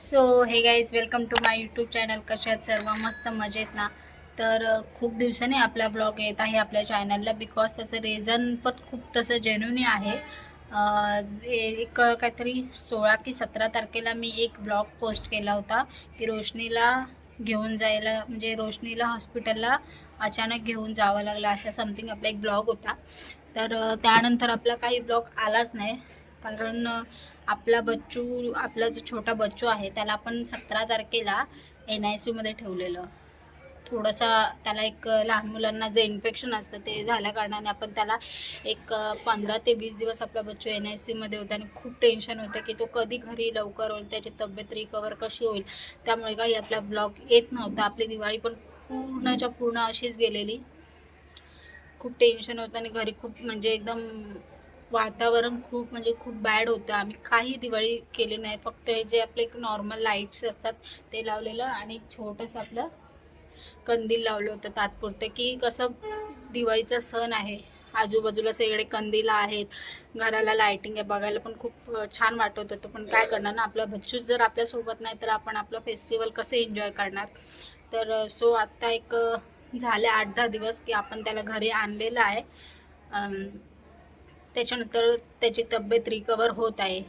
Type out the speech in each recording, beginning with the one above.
So hey guys welcome to my YouTube channel कशा आहेत सर्व? मस्त मजेत ना? तर खूप दिवसांनी आपला ब्लॉग येत आहे आपल्या चॅनलला बिकॉज त्याचं रिझन पण खूप तसं जेन्युनी आहे. एक काहीतरी सोळा की सतरा तारखेला मी एक ब्लॉग पोस्ट केला होता की रोशनीला घेऊन जायला म्हणजे रोशनीला हॉस्पिटलला अचानक घेऊन जावं लागलं असा समथिंग आपला एक ब्लॉग होता. तर त्यानंतर आपला काही ब्लॉग आलाच नाही. कारण आपला बच्चू आपला जो छोटा बच्चू आहे त्याला आपण सतरा तारखेला एन आय सीमध्ये ठेवलेलं. थोडंसं त्याला एक लहान मुलांना जे इन्फेक्शन असतं ते झाल्या कारणाने आपण त्याला एक पंधरा ते वीस दिवस आपला बच्चू एन आय सीमध्ये होता आणि खूप टेन्शन होतं की तो कधी घरी लवकर होईल त्याची तब्येत रिकवर कशी होईल. त्यामुळे काही आपला ब्लॉग येत नव्हता. आपली दिवाळी पण पूर्णच्या पूर्ण अशीच गेलेली. खूप टेन्शन होतं आणि घरी खूप म्हणजे एकदम वातावरण खूप म्हणजे खूप बॅड होतं. आम्ही काही दिवाळी केली नाही. फक्त हे जे आपले नॉर्मल लाईट्स असतात ते लावलेलं आणि एक छोटंसं आपलं कंदील लावलं होतं तात्पुरते. की कसं दिवाळीचा सण आहे. आजूबाजूला सगळे कंदील आहेत. घराला लाईटिंग आहे. बघायला पण खूप छान वाटत होतं. पण काय करणार ना आपला बच्चूच जर आपल्यासोबत नाही तर आपण आपलं फेस्टिवल कसं एन्जॉय करणार? तर सो आत्ता एक झाले आठ दहा दिवस की आपण त्याला घरी आणलेलं आहे. त्याच्यानंतर त्याची तब्येत रिकवर होत आहे.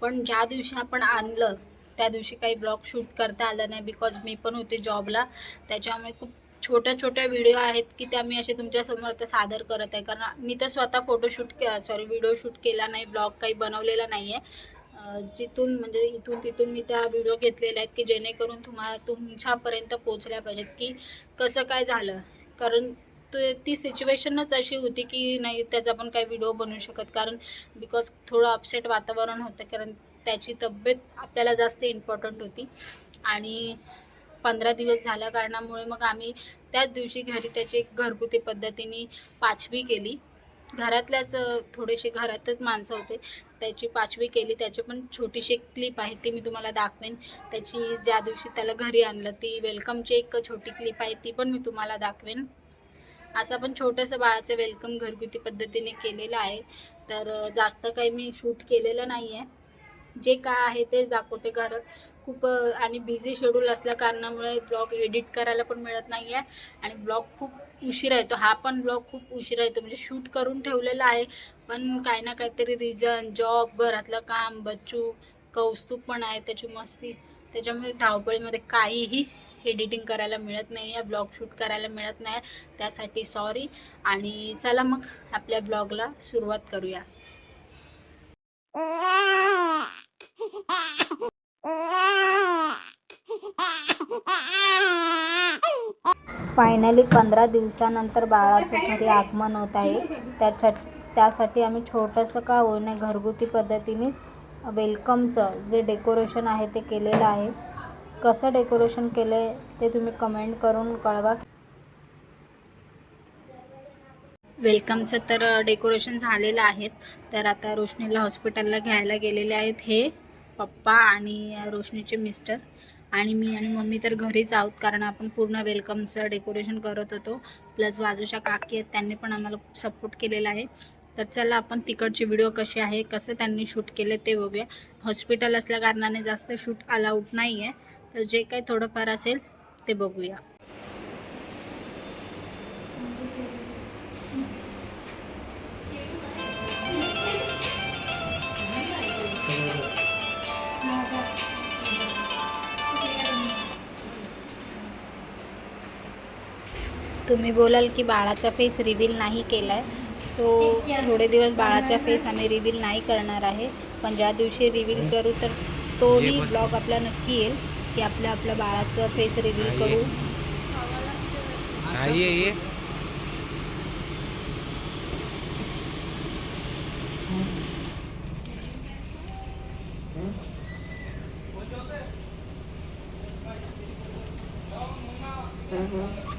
पण ज्या दिवशी आपण आणलं त्या दिवशी काही ब्लॉग शूट करता आलं नाही बिकॉज मी पण होते जॉबला त्याच्यामुळे खूप छोट्या छोट्या व्हिडिओ आहेत की त्या मी असे तुमच्यासमोर आता सादर करत आहे. कारण मी तर स्वतः फोटोशूट के सॉरी व्हिडिओ शूट केला नाही ब्लॉग काही बनवलेला नाही आहे जिथून म्हणजे इथून तिथून मी त्या व्हिडिओ घेतलेल्या आहेत की जेणेकरून तुम्हाला तुमच्यापर्यंत पोचल्या पाहिजेत की कसं काय झालं. कारण तो ती सिच्युएशनच अशी होती की नाही त्याचा पण काही व्हिडिओ बनवू शकत. कारण बिकॉज थोडं अपसेट वातावरण होतं कारण त्याची तब्येत आपल्याला जास्त इम्पॉर्टंट होती. आणि पंधरा दिवस झाल्या कारणामुळे मग आम्ही त्याच दिवशी घरी त्याची एक घरगुती पद्धतीने पाचवी केली. घरातल्याच थोडेसे घरातच माणसं होते. त्याची पाचवी केली. त्याची पण छोटीशी क्लिप आहे ती मी तुम्हाला दाखवेन. त्याची ज्या दिवशी त्याला घरी आणलं ती वेलकमची एक छोटी क्लिप आहे ती पण मी तुम्हाला दाखवेन. असं पण छोटंसं बाळाचं वेलकम घरगुती पद्धतीने केलेलं आहे. तर जास्त काही मी शूट केलेलं नाही आहे जे काय आहे तेच दाखवते कारण खूप आणि बिझी शेड्यूल असल्या कारणामुळे ब्लॉग एडिट करायला पण मिळत नाही आहे आणि ब्लॉग खूप उशिरा येतो. हा पण ब्लॉग खूप उशिरा येतो. म्हणजे शूट करून ठेवलेला आहे. पण काही ना काहीतरी रिझन जॉब घरातलं काम बच्चू कौस्तुभ पण आहे. त्याची मस्ती. त्याच्यामुळे धावपळीमध्ये काहीही एडिटिंग करायला मिळत नाही आहे ब्लॉग शूट करायला मिळत नाही. त्यासाठी सॉरी आणि चला मग आपल्या ब्लॉगला सुरुवात करूया. फायनली पंधरा दिवसानंतर बाळाचं घरी आगमन होत आहे. त्याच्या त्यासाठी आम्ही छोटंसं का होईना घरगुती पद्धतीनेच वेलकमचं जे डेकोरेशन आहे ते केलेलं आहे. कसं डेकोरेशन केलं आहे ते तुम्ही कमेंट करून कळवा. वेलकमचं तर डेकोरेशन झालेलं आहे तर आता रोशनीला हॉस्पिटलला घ्यायला गेलेले आहेत हे पप्पा आणि रोशनीचे मिस्टर आणि मी आणि मम्मी तर घरीच आहोत कारण आपण पूर्ण वेलकमचं डेकोरेशन करत होतो. प्लस बाजूच्या काकी आहेत त्यांनी पण आम्हाला खूप सपोर्ट केलेला आहे. तर चला आपण तिकडची व्हिडिओ कशी आहे कसं त्यांनी शूट केले ते बघूया. हॉस्पिटल असल्या कारणाने जास्त शूट अलाउड नाही आहे तर जे काही थोडंफार असेल ते बघूया. तुम्ही बोलाल की बाळाचा फेस रिव्हील नाही केला आहे सो थोडे दिवस बाळाचा फेस आम्ही रिव्हील नाही करणार आहे. पण ज्या दिवशी रिव्हील करू तर तोही ब्लॉग आपला नक्की येईल. की आपल्या आपल्या बाळाचं फेस रिव्हील करू. ये ये Thank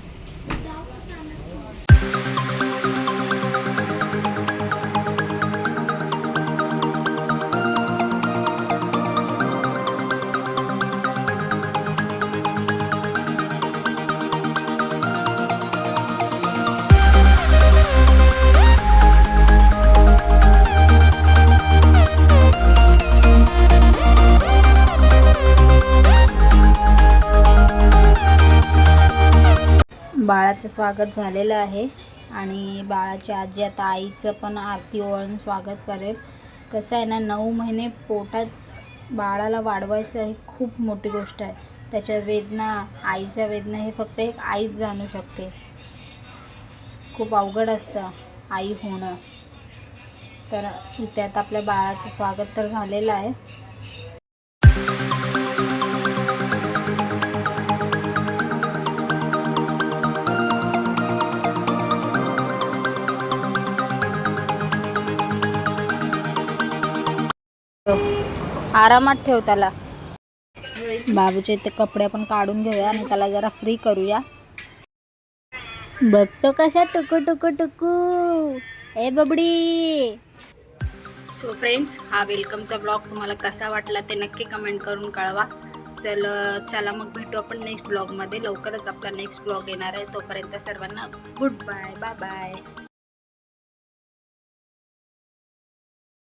बाळाचं स्वागत झालेलं आहे आणि बाळाची आजी आता आईचं पण आरती ओळून स्वागत करेल. कसं आहे ना नऊ महिने पोटात बाळाला वाढवायचं ही खूप मोठी गोष्ट आहे. त्याच्या वेदना आईच्या वेदना हे फक्त एक आईच जाणू शकते. खूप अवघड असतं आई होणं. तर इथे आता आपल्या बाळाचं स्वागत तर झालेलं आहे. आरामात ठेव त्याला. बाबूचे ते कपडे आपण काढून घेऊया आणि त्याला जरा फ्री करूया. बघतो कसा टुकू टुकू टुकू. ए बबडी. सो फ्रेंड्स हा वेलकमचा ब्लॉग तुम्हाला कसा वाटला ते नक्की कमेंट करून कळवा. तर चला मग भेटू आपण नेक्स्ट ब्लॉगमध्ये लवकरच आपला नेक्स्ट ब्लॉग येणार आहे. तोपर्यंत सर्वांना गुड बाय बाय बाय